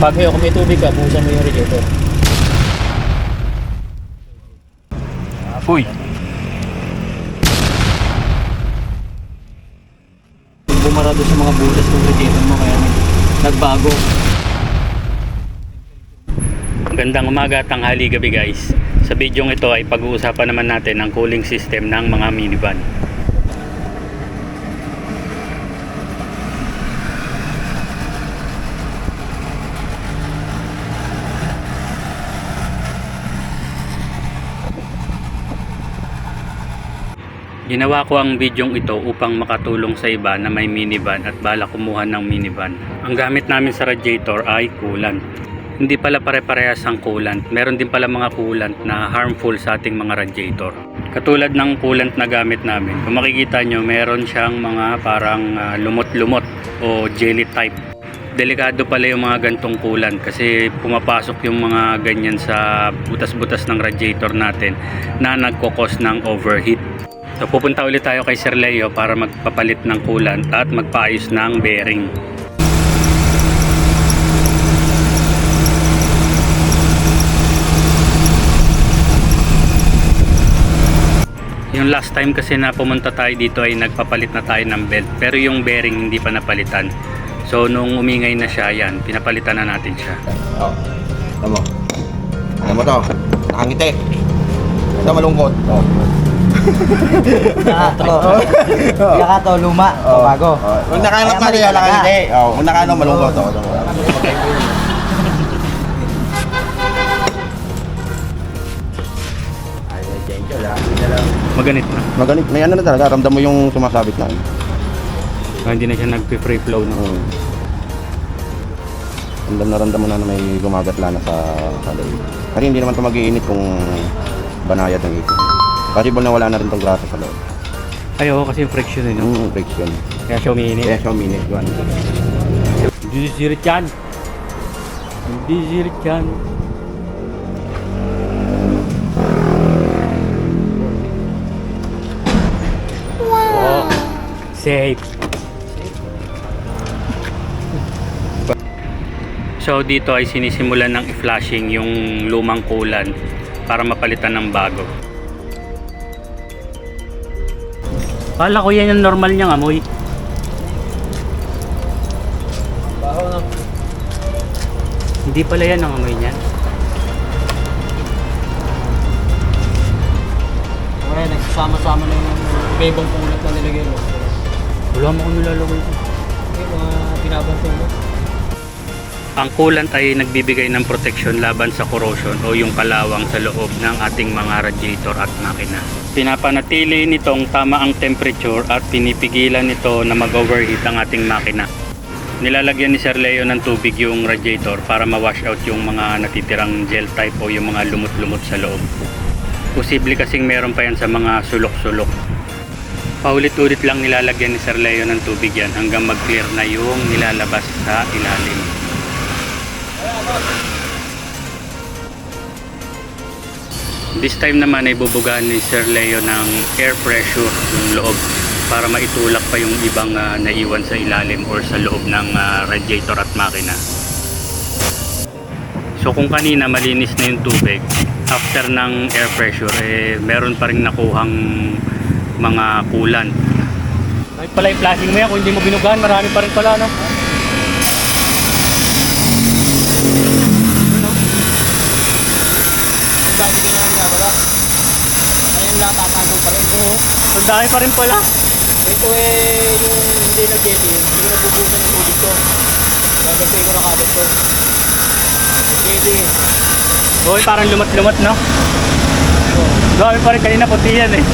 Pag kung may tubig ka, buhusan mo yung radiator. Uy! Bumara doon sa mga butas ng radiator mo kaya nag- nagbago. Gandang umaga, tanghali, gabi guys. Sa bidyong ito ay pag-uusapan naman natin ang cooling system ng mga minivan. Ginawa ko ang bidyong ito upang makatulong sa iba na may minivan at bala kumuha ng minivan. Ang gamit namin sa radiator ay coolant. Hindi pala pare-parehas ang coolant. Meron din pala mga coolant na harmful sa ating mga radiator. Katulad ng coolant na gamit namin. Kung makikita nyo, meron siyang mga parang ah, lumot-lumot o jelly type. Delikado pala yung mga gantong coolant kasi pumapasok yung mga ganyan sa butas-butas ng radiator natin na nagkokos ng overheat. So pupunta ulit tayo kay Sir Leo para magpapalit ng coolant at magpaayos ng bearing. Yung last time kasi na pumunta tayo dito ay nagpapalit na tayo ng belt pero yung bearing hindi pa napalitan. So nung umingay na siya yan, pinapalitan na natin siya. Oh. Mo. Alam mo to. Nakangiti. Ito malungkot. Oh. Naka to. Naka to, luma. O, bago. Oh. Kung ka mali rin, talaga. nakangiti. Oh, kung nakaano malungkot. Oh. Maganit na. Magaling. May ano na talaga. Ramdam mo yung sumasabit na. Ah, hindi na siya nag-free flow na. Hmm. Ramdam na ramdam mo na na may gumagatla na sa, loob. Kasi hindi naman ito mag-iinit kung banayad ng ipin. Possible na wala na rin itong grasa sa loob. Ay oo, kasi yung friction eh, no? Yung friction. Kaya siya umiinit. Kaya siya minute yun. Hindi sirit yan. Hindi sirit yan. Wow. Safe. So dito ay sinisimulan ng i-flashing yung lumang coolant para mapalitan ng bago. Kala ko yan yung normal niyang amoy. Baho na. Hindi pala yan ang amoy niyan. Kaya nagsasama-sama na yung iba-ibang kulat na nilagay mo. Wala mo kung nilalagay ko. Yung mga pinabantay mo. Ang coolant ay nagbibigay ng protection laban sa corrosion o yung kalawang sa loob ng ating mga radiator at makina. Pinapanatili nitong tama ang temperature at pinipigilan nito na mag-overheat ang ating makina. Nilalagyan ni Sir Leo ng tubig yung radiator para ma-wash out yung mga natitirang gel type o yung mga lumot-lumot sa loob. Posible kasing meron pa yan sa mga sulok-sulok. Paulit-ulit lang nilalagyan ni Sir Leo ng tubig yan hanggang mag-clear na yung nilalabas sa ilalim. This time naman ay bubugahan ni Sir Leo ng air pressure yung loob para maitulak pa yung ibang ah, naiwan sa ilalim or sa loob ng ah, radiator at makina. So kung kanina malinis na yung tubig, after ng air pressure, eh, meron pa rin nakuhang mga coolant. Kahit pala yung flashing mo yan, kung hindi mo binugahan, marami pa rin pala, no? Dahil hindi na ginagawa. Ayun lang, tatago pa rin. Oo. Ang dami pa rin pala. Ito eh, yung hindi na jelly, hindi nabubusan ng tubig ko. Gagantay ko na kagad to. Jelly. Hoy, parang lumat-lumat, no? Dami pa rin kanina, puti yan eh.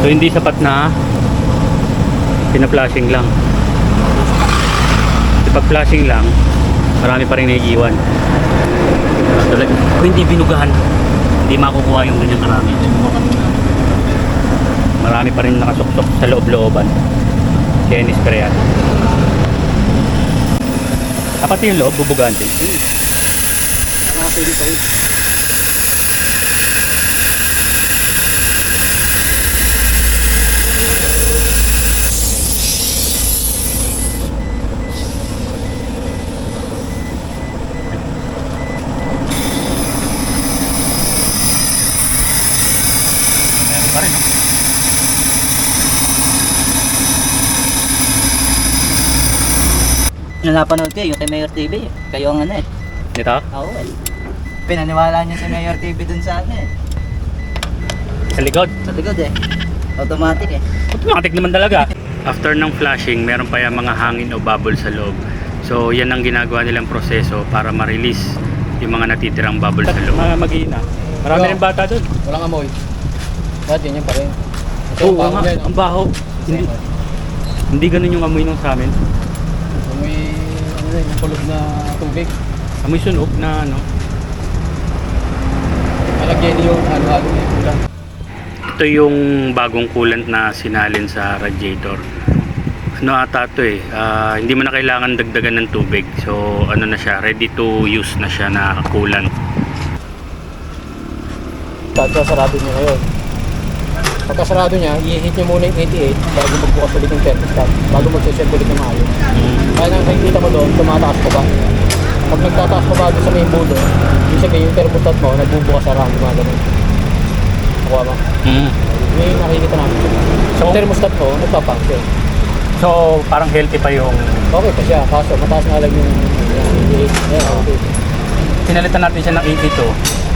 So hindi sapat na pina-flashing lang. Pag flashing lang, marami pa rin naiiwan. Tulad, kung hindi binugahan, hindi makukuha yung ganyan karami. Marami pa rin nakasuksok sa loob-looban. Kaya nisprayan. Dapat yung loob, bubugaan din. Mga pwede pa rin. Na napanood ko, yung kay Mayor TV. Kayo ang ano eh. Dito? Oo eh. Pinaniwala niya si Mayor TV dun sa ano eh. Sa likod. Sa likod eh. Automatic eh. Automatic naman talaga. After ng flashing, meron pa yung mga hangin o bubble sa loob. So, yan ang ginagawa nilang proseso para ma-release yung mga natitirang bubble sa loob. Mga mag-iina. Marami rin bata doon. Walang amoy. Bakit yun pa rin? Ito, Oo yan, ang baho. Hindi, hindi ganun yung amoy nung sa amin. Amoy, ano yung kulog na tubig. Amoy sunog na ano. Malagyan yung halo-halo na yung ulam. Ito yung bagong coolant na sinalin sa radiator. Ano ata ito eh, ah, hindi mo na kailangan dagdagan ng tubig. So ano na siya, ready to use na siya na coolant. Pagkasarado niya ngayon. Pagkasarado niya, i-hit niya muna yung 88 bago magbukas ulit yung thermostat. Bago mag-circulate ng maayos. Kaya nang nakikita mo doon, tumataas pa ba? Pag nagtataas pa ba doon sa main bulo, ibig sabihin yung thermostat mo, nagbubukas sa rang gumagano. Nakuha mo? Mm. May nakikita namin. So, yung thermostat mo, nagpapunction. So parang healthy pa yung Okay pa siya, kaso mataas nga lang yung yung 88. Yeah, okay. pinalitan natin siya ng 82.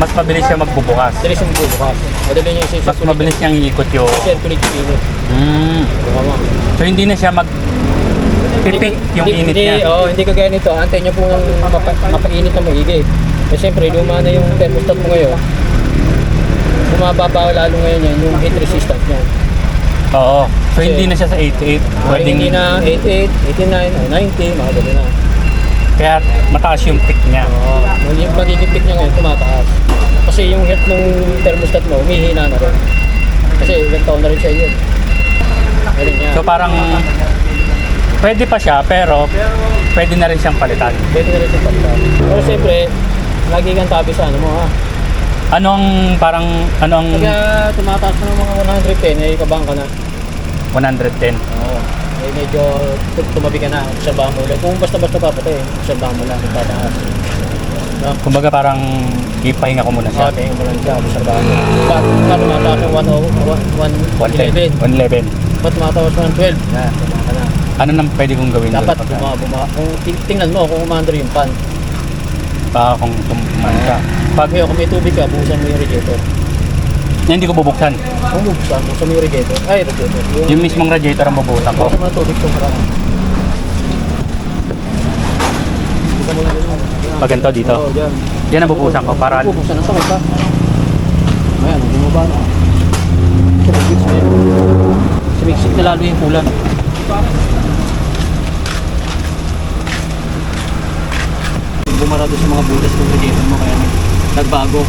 Mas mabilis siya magbubukas. Dilis yung bubukas. Madali niya yung Mas mabilis niyang iikot yung circulate yung init. mm. Mo? So hindi na siya mag pipik yung hindi, init hindi, niya. Oh, hindi kagaya nito. Antay niya po ng mapa, mapainit na maigi. Eh siyempre, luma na yung thermostat mo ngayon. Bumababa lalo ngayon yan, yung heat resistance niya. Oo. So Kasi- hindi na siya sa 88. Pwedeng hindi na 88, 89, o 90, mga na. Kaya mataas yung pick niya. Oo, yung magiging peak niya ngayon, tumataas. Kasi yung heat ng thermostat mo, umihina na rin. Kasi ilang taon na rin siya yun. Galing niya. So parang pwede pa siya pero pwede na rin siyang palitan. Pwede na rin siyang palitan. Pero siyempre, lagi kang tabi sa ano mo ha. Anong parang anong Pagka tumataas ka ng mga 110, eh kabang ka na. 110? Oo. Eh, medyo tu- tumabi ka na, obserbahan mo ulit. Kung basta-basta papatay, obserbahan mo lang, tataas. No? Kumbaga parang ipahinga ko muna siya. Okay, mo lang siya, obserbahan mo. Ba't ba't tumataas ng 111? 111. Ba't tumataas ng 12? Na, tama ka na. Ano nang pwede kong gawin Dapat buma, buma. Kung ting- tingnan mo, kung umandar yung pan. Baka kung tumaman siya. Pag ngayon, kung may tubig ka, buksan mo yung radiator. Hindi ko bubuksan. Kung buksan, buksan mo yung radiator. Ay, radiator. Yung mismong radiator ang bubuksan ko. Mo ng tubig itong mo yun. Pag ganito dito. Oo, dyan. Yan ang bubuksan ko para Bubuksan ng sakit pa. Ayan, bumaba na. Sumixik na yun. Sumixik na lalo yung kulan. Bumara doon sa mga butas ng radiator mo kaya nagbago.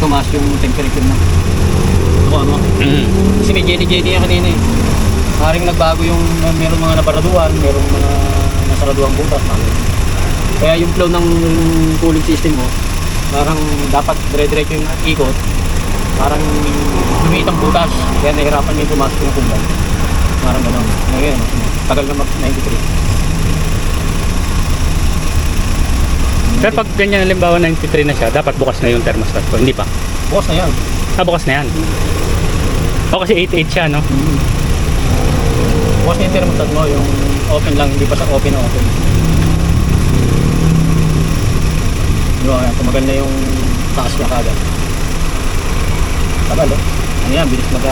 Tumaas yung temperature mo. Ako ano? Mm. Kasi may jelly-jelly yan kanina eh. Maring nagbago yung uh, meron mga nabaraduan, meron mga nasaraduang butas. Kaya yung flow ng cooling system mo, parang dapat dire-diretso yung ikot. Parang lumiit ang butas. Kaya nahirapan yung pumasok yung kumbang. Parang gano'n. Ngayon, tagal na mag-93. Pero pag ganyan halimbawa 93 na siya, dapat bukas na yung thermostat ko. Hindi pa. Bukas na yan. Ah, bukas na yan. O kasi 88 siya, no? Bukas na yung thermostat mo, yung open lang, hindi pa sa open na open. Diba, yan, tumagal na yung taas niya kagad. Tagal, oh. Ano yan, bilis mag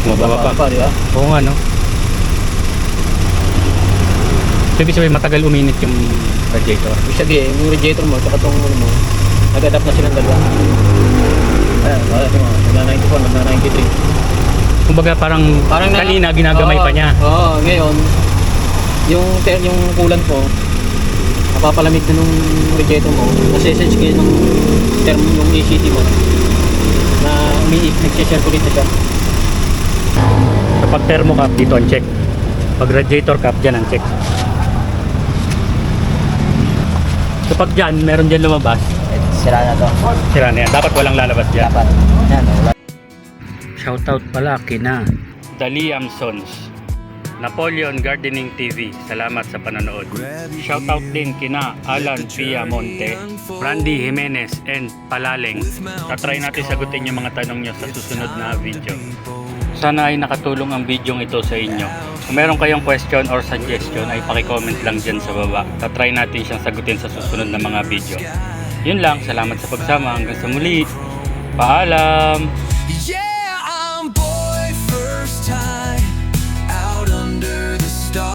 Bumababa pa. di ba? Oo nga, no? So, ibig sabihin, matagal uminit yung radiator. Ibig sabihin, yung radiator mo, tsaka itong ano mo, nag-adapt na silang dalawa. Ayan, wala ito mga, nagna-94, nagna-93. Kumbaga parang, Parang na- kanina ginagamay Oo, pa niya. Oo, ngayon, yung ter yung kulan ko, napapalamig na nung radiator mo, nasa-sense kayo ng term yung ACT mo na umiik, nagsisirculate na siya. Kapag thermocap, dito ang check. Pag radiator cap, dyan ang check. Kapag dyan, meron dyan lumabas, Sira na to. sira na yan. Dapat walang lalabas dyan. Dapat. Yan, wala. Shoutout pala kina Daliam Sons, Napoleon Gardening TV. Salamat sa panonood. Shoutout din kina Alan Piamonte, Randy Jimenez, and Palaleng. Tatry natin sagutin yung mga tanong nyo sa susunod na video. Sana ay nakatulong ang video ito sa inyo. Kung meron kayong question or suggestion ay pakicomment lang dyan sa baba. Tatry natin siyang sagutin sa susunod na mga video. Yun lang, salamat sa pagsama. Hanggang sa muli. Paalam! Yeah!